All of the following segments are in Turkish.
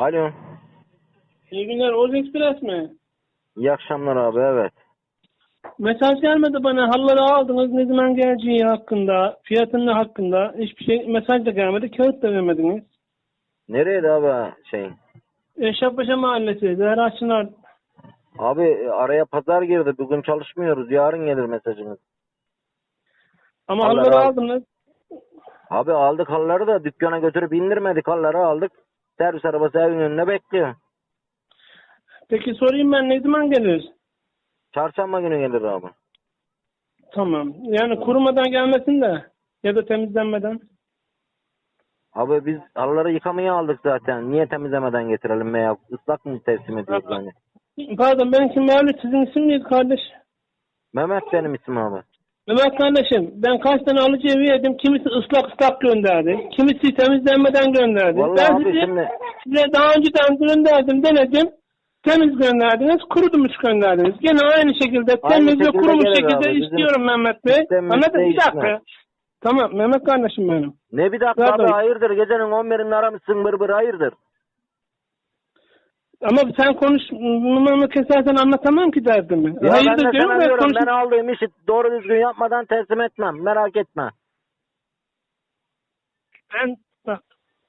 Alo. İyi günler. Oz Express mi? İyi akşamlar abi evet. Mesaj gelmedi bana. Halları aldınız. Ne zaman geleceği hakkında, fiyatının hakkında. Hiçbir şey mesaj da gelmedi. Kağıt da vermediniz. Nereydi abi şey? Eşrefpaşa Mahallesi. Zehra Çınar. Abi araya pazar girdi. Bugün çalışmıyoruz. Yarın gelir mesajınız. Ama halları aldınız. Abi aldık halları da dükkana götürüp indirmedik halları aldık. Servis arabası evin önünde bekliyor. Peki sorayım ben ne zaman gelir? Çarşamba günü gelir abi. Tamam. Yani kurumadan gelmesin de ya da temizlenmeden. Abi biz halıları yıkamaya aldık zaten. Niye temizlemeden getirelim veya ıslak mı teslim ediyoruz yani? Pardon benimki Mevlüt. Sizin isim neydi kardeş? Mehmet benim ismim abi. Mehmet kardeşim ben kaç tane alıcı evi yedim. Kimisi ıslak ıslak gönderdi. Kimisi temizlenmeden gönderdi. Vallahi ben abi size, şimdi size daha önceden gönderdim denedim. Temiz gönderdiniz, kurutmuş gönderdiniz. Gene aynı şekilde Aynı temiz ve şekilde kurumuş gelir şekilde abi, bizim istiyorum Mehmet Bey. sistemimiz Anladın? Bir değişmez. dakika. Tamam Mehmet kardeşim benim. ne bir dakika abi hayırdır gecenin 11'inde aramışsın bır bır hayırdır. Ama sen konuş, numaramı kesersen anlatamam ki derdimi. Ya Hayırdır ben de diyorum sana ve diyorum konuş- ben aldığım işi doğru düzgün yapmadan teslim etmem merak etme. Ben bak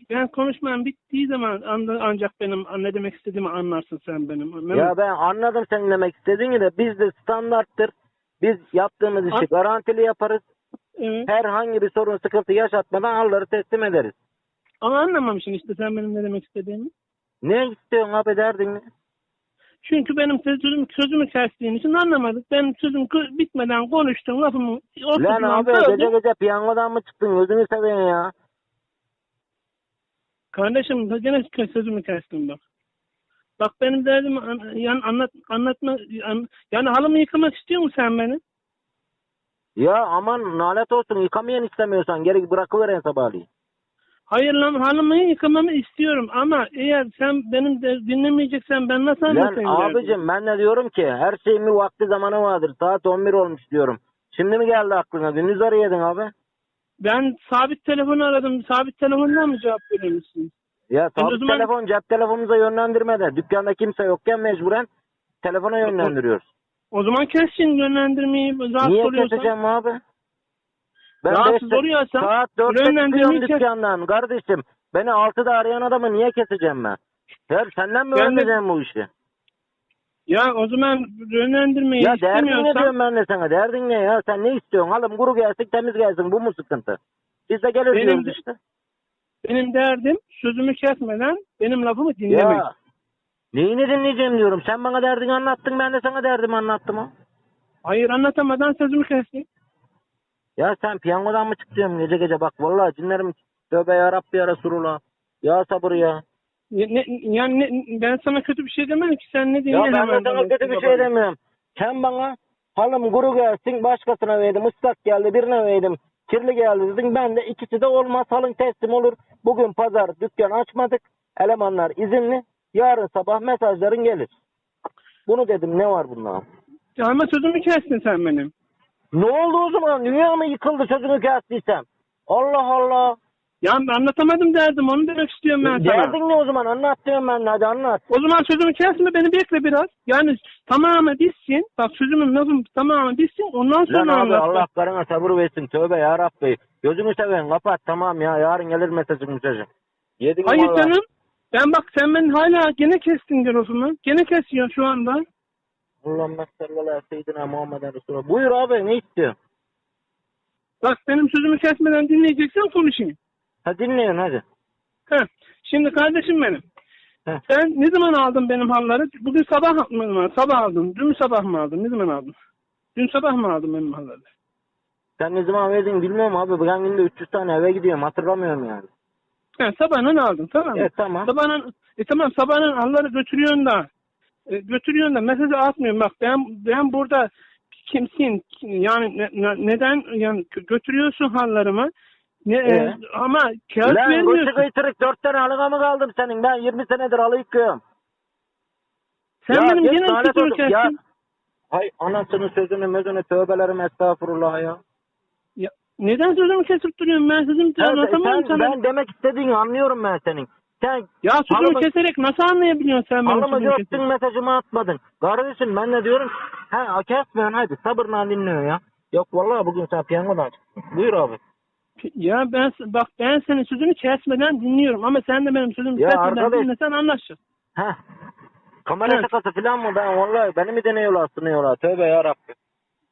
ben konuşmam bittiği zaman an- ancak benim ne demek istediğimi anlarsın sen benim. Mehmet. Ya ben anladım senin demek istediğini de bizde standarttır. Biz yaptığımız işi An- garantili yaparız. Evet. Herhangi bir sorun sıkıntı yaşatmadan halları teslim ederiz. Ama anlamamışsın işte sen benim ne demek istediğimi. Ne istiyorsun abi derdin? Çünkü benim sözümü, sözümü kestiğin için anlamadık. Benim sözüm kı- bitmeden konuştun lafımı Lan abi gece gece piyangodan mı çıktın gözünü seveyim ya. Kardeşim gene sözümü kestin bak. Bak benim derdim an- yani anlat anlatma an- yani halımı yıkamak istiyor musun sen beni? Ya aman nalet olsun yıkamayan istemiyorsan geri bırakıveren sabahleyin. Hayır lan halımı yıkamamı istiyorum ama eğer sen benim de dinlemeyeceksen ben nasıl Lan anlatayım derdimi? abicim ben de diyorum ki her şeyin bir vakti zamanı vardır. Saat 11 olmuş diyorum. Şimdi mi geldi aklına? Gündüz arayedin abi. Ben sabit telefonu aradım. Sabit telefondan mı cevap veriyor musun? Ya sabit zaman- telefon cep telefonumuza yönlendirmede. Dükkanda kimse yokken mecburen telefona yönlendiriyoruz. O zaman kesin yönlendirmeyi rahatsız Niye keseceğim abi? Ben Rahatsız beşte- oluyorsan saat 4'te yönlendirmeyi çıkıyorum kes. dükkandan kardeşim. Beni 6'da arayan adamı niye keseceğim ben? Ya senden mi Ben de- öğreneceğim bu işi? Ya o zaman yönlendirmeyi Ya derdin ne istemiyorsan diyorum ben de sana? Derdin ne ya? Sen ne istiyorsun? Alım kuru gelsin temiz gelsin. Bu mu sıkıntı? Biz de gelir Benim diyoruz işte. benim derdim sözümü kesmeden benim lafımı dinlemek. Ya neyini dinleyeceğim diyorum. Sen bana derdini anlattın ben de sana derdimi anlattım ha. Hayır anlatamadan sözümü kestin. Ya sen piyangodan mı çıkıyorsun gece gece bak vallahi cinlerim tövbe ya Rabbi ya Resulullah. Ya sabır ya. Ne, ne- yani ne- ben sana kötü bir şey demedim ki sen ne Ya ben de sana kötü bir şey demiyorum. Sen bana halım kuru gelsin başkasına verdim. ıslak geldi birine verdim. Kirli geldi dedin. Ben de ikisi de olmaz. Halın teslim olur. Bugün pazar dükkan açmadık. Elemanlar izinli. Yarın sabah mesajların gelir. Bunu dedim. Ne var bunda? Ama sözümü kestin sen benim. Ne oldu o zaman? Dünya mı yıkıldı sözünü kestiysem? Allah Allah. Ya anlatamadım derdim onu demek istiyorum ben sana. Derdin ne o zaman? Anlat diyorum ben. Hadi anlat. O zaman sözümü kesme beni bekle biraz. Yani tamamı bitsin. Bak sözümün lafım tamamı bitsin. Ondan Lan sonra abi anlat. Allah karına sabır versin. Tövbe ya Rabbi. Gözünü seveyim kapat tamam ya. Yarın gelir mesajın mesajın. Yedin Hayır vallahi. canım. Ben bak sen beni hala gene kestin lafımı. Gene kesiyorsun şu anda. Allah'ım sallallahu seyyidina Muhammeden Resulullah. Buyur abi ne istiyorsun? Bak benim sözümü kesmeden dinleyeceksen konuşayım. Ha dinleyin hadi. Heh. Şimdi kardeşim benim. Heh. Sen ne zaman aldın benim halları? Bugün sabah mı? Sabah aldım. Dün sabah mı aldın? Ne zaman aldın? Dün sabah mı aldın benim halları? Sen ne zaman verdin bilmiyorum abi. Ben günde 300 tane eve gidiyorum hatırlamıyorum yani. He, sabahın aldın tamam mı? Evet tamam. Sabahın, e tamam sabahın halları götürüyorsun da götürüyorsun da mesajı atmıyorum. Bak ben ben burada kimsin? Yani ne- ne- neden yani gö- götürüyorsun hallarımı? Ne, e, Ee? ama kağıt Lan vermiyorsun. kıçı kıytırık 4 tane halıga mı kaldım senin? Ben 20 senedir halı yıkıyorum. Sen Ya benim olsun. Ya- kestin. Hay anasını sözünü mözünü tövbelerim estağfurullah ya. Ya, neden sözümü kesip duruyorsun? Ben sözümü sen- sana. ben demek istediğini anlıyorum ben senin. Sen Ya sözümü Halımı- keserek nasıl anlayabiliyorsun sen benim halımı sözümü keserek? mesajımı atmadın. Kardeşim ben de diyorum ha kesmiyorsun hadi sabırla dinliyor ya. Yok vallahi bugün sen piyangodan çıktın. Buyur abi. Ya ben bak ben senin sözünü kesmeden dinliyorum ama sen de benim sözümü Ya kesmeden arkadaş- dinlesen anlaşacağız. Heh. Kamera Evet. şakası falan mı ben vallahi beni mi deniyorlar sınıyorlar tövbe yarabbim.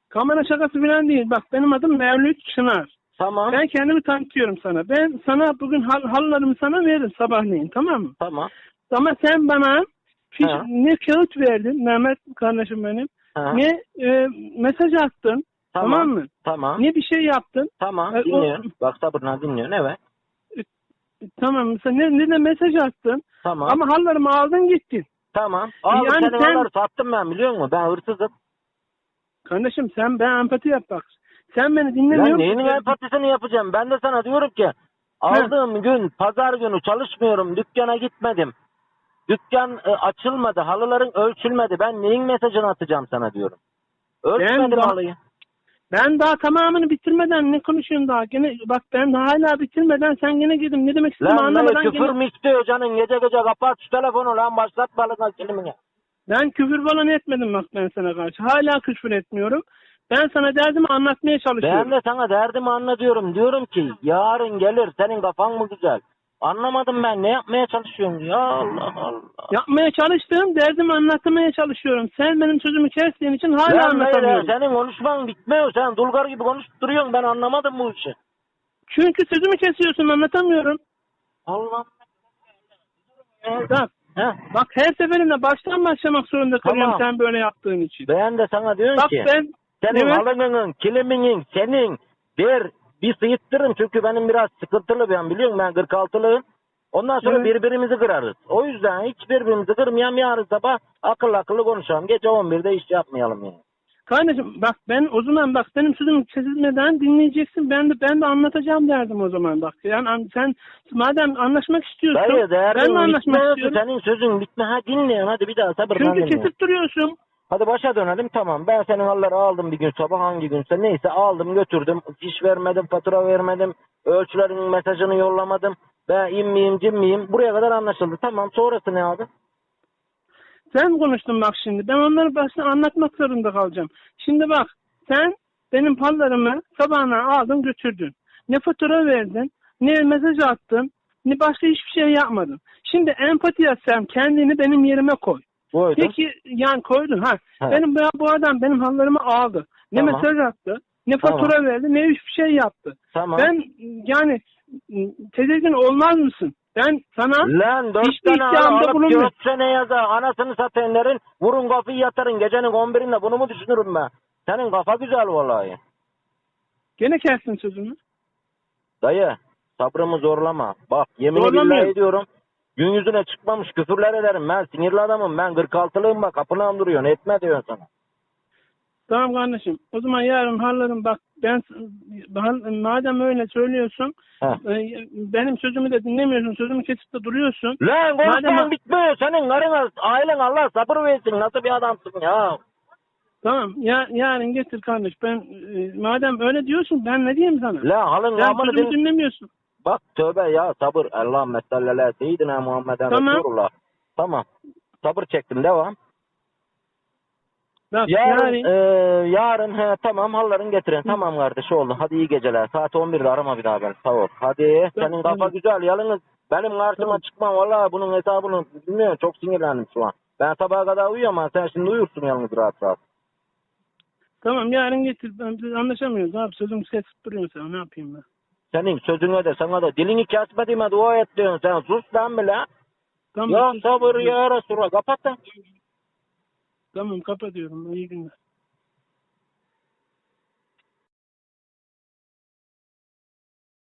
Kamera şakası falan değil. Bak benim adım Mevlüt Çınar. Tamam Ben kendimi tanıtıyorum sana. Ben sana bugün hal, hallarımı sana veririm sabahleyin tamam mı? tamam. Ama sen bana Ha. ne kağıt verdin Mehmet kardeşim benim. Ha. Ne e, mesaj attın. Tamam, mı? Tamam. Ne bir şey yaptın. Tamam E, o- dinliyorum. Bak sabırla dinliyorsun evet. Tamam. Sen ne, ne de mesaj attın. Tamam. Ama hallarımı aldın gittin. Tamam. Abi Yani senin sen- onları sattım ben biliyor musun? Ben hırsızım. Kardeşim sen ben empati yap bak. Sen beni Ya dinlemiyor neyin musun? empatisini yapacağım? Ben de sana diyorum ki aldığım gün pazar günü çalışmıyorum. Dükkana gitmedim. Dükkan e, açılmadı. Halıların ölçülmedi. Ben neyin mesajını atacağım sana diyorum. Ölçmedim daha- halıyı. Ben daha tamamını bitirmeden ne konuşuyorsun daha? Gene bak ben hala bitirmeden sen gene gidin. Ne demek istediğimi Lan ne anlamadan küfür gene... mü istiyor canın? Gece gece kapat şu telefonu lan başlat balına kelimini. Ben küfür falan etmedim bak ben sana karşı. Hala küfür etmiyorum. Ben sana derdimi anlatmaya çalışıyorum. Ben de sana derdimi anlatıyorum. Diyorum ki yarın gelir senin kafan mı güzel? Anlamadım ben ne yapmaya çalışıyorsun? Ya Allah Allah. Yapmaya çalıştığım derdimi anlatmaya çalışıyorum. Sen benim sözümü kestiğin için hala hayır ya, anlatamıyorum. senin konuşman bitmiyor. Sen dulgar gibi konuşup duruyorsun. Ben anlamadım bu işi. Çünkü sözümü kesiyorsun anlatamıyorum. Allah. Bak, Heh. bak her seferinde baştan başlamak zorunda kalıyorum Tamam. sen böyle yaptığın için. Ben de sana diyorum Bak ki ben senin Evet. halının, kiliminin, senin der bir sıyıttırın. Çünkü benim biraz sıkıntılı ben biliyorum ben 46'lıyım. Ondan sonra Evet. birbirimizi kırarız. O yüzden hiç birbirimizi kırmayalım. Yarın sabah akıllı akıllı konuşalım. Gece 11'de iş yapmayalım yani. Kardeşim bak ben o zaman bak benim sözümü kesilmeden dinleyeceksin. Ben de ben de anlatacağım derdim o zaman bak. Yani an- sen madem anlaşmak istiyorsun Dayı ben de anlaşmak istiyorum. Senin sözün bitme. Ha dinleyin hadi bir daha sabırla Çünkü kesip duruyorsun. Hadi başa dönelim tamam. Ben senin halları aldım bir gün sabah hangi günse neyse aldım götürdüm. Fiş vermedim, fatura vermedim. Ölçülerin mesajını yollamadım. Ben in miyim? Buraya kadar anlaşıldı. Tamam sonrası ne abi? Sen konuştun bak şimdi. Ben onları başta anlatmak zorunda kalacağım. Şimdi bak sen benim pallarımı sabahına aldın götürdün. Ne fatura verdin, ne mesaj attın, ne başka hiçbir şey yapmadın. Şimdi empati yapsam kendini benim yerime koy. Koydum. Peki yani koydun ha. Evet. Benim bu, bu adam benim hallarımı aldı. Ne Tamam. mesaj attı, ne Tamam. fatura verdi, ne hiçbir şey yaptı. Tamam. Ben yani tedirgin olmaz mısın? Ben sana Lan dört hiçbir tane alıp bulunmuyor. dört sene yaza anasını satenlerin vurun kafayı yatırın gecenin 11'inde bunu mu düşünürüm ben? Senin kafa güzel vallahi. gene kestin sözümü. Dayı sabrımı zorlama. Bak yemin billahi ediyorum. Gün yüzüne çıkmamış küfürler ederim. Ben sinirli adamım. Ben 46'lıyım bak kapını andırıyorsun. Etme diyorsun sana. Tamam kardeşim. O zaman yarın hallarım bak ben hal- madem öyle söylüyorsun Heh. e, benim sözümü de dinlemiyorsun. Sözümü kesip de duruyorsun. Lan konuşman Madem- bitmiyor. Senin karın ailen Allah sabır versin. Nasıl bir adamsın ya? Tamam. Ya, yarın getir kardeş. Ben e, madem öyle diyorsun ben ne diyeyim sana? Lan halın Sen sözümü din... dinlemiyorsun. Bak tövbe ya sabır. Allah mesallele seyyidina Muhammeden Tamam. Resulullah. Tamam. Sabır çektim devam. Bak Yarın, yarın, e, yarın he, tamam halların getirin. Tamam kardeş oldu. Hadi iyi geceler. Saat 11'de arama bir daha ben. Sağ ol. Hadi. Senin kafa güzel. Yalnız benim karşıma Tamam. çıkma. Vallahi bunun hesabını bilmiyorum. Çok sinirlendim şu an. Ben sabaha kadar uyuyamam. Sen şimdi uyursun yalnız rahat rahat. tamam yarın getir. Ben, biz anlaşamıyoruz abi. Sözümü kesip duruyorsun sen. Ne yapayım ben? Senin sözüne de sana da dilini kesmediğime dua et diyorsun sen. Sus lan bile. Tamam, Ya sabır ya Resulallah. Kapat da. Tamam kapatıyorum. İyi günler.